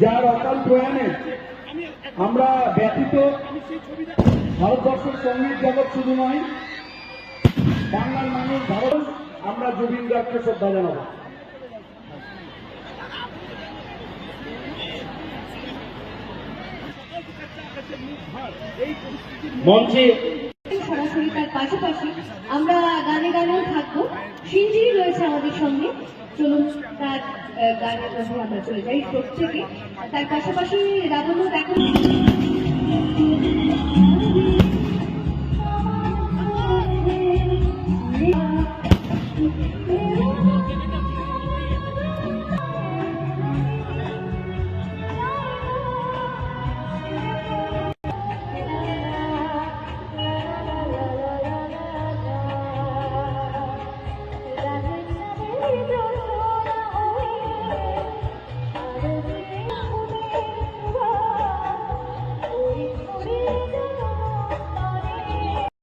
যার অকাল প্রয়াণে আমরা ব্যতীত ভারতবর্ষের সংগীত জগৎ শুধু নয়, বাংলার মানুষ, ভারত, আমরা জুবিন গার্গকে শ্রদ্ধা জানাব। মঞ্চে সরাসরি তার পাশাপাশি আমরা গানে গানেও থাকব। সিঞ্জিরি রয়েছে আমাদের সঙ্গে। চলুন তার গানের মধ্যে আমরা চলে যাই প্রত্যেকে। তার পাশাপাশি রাবণ এখন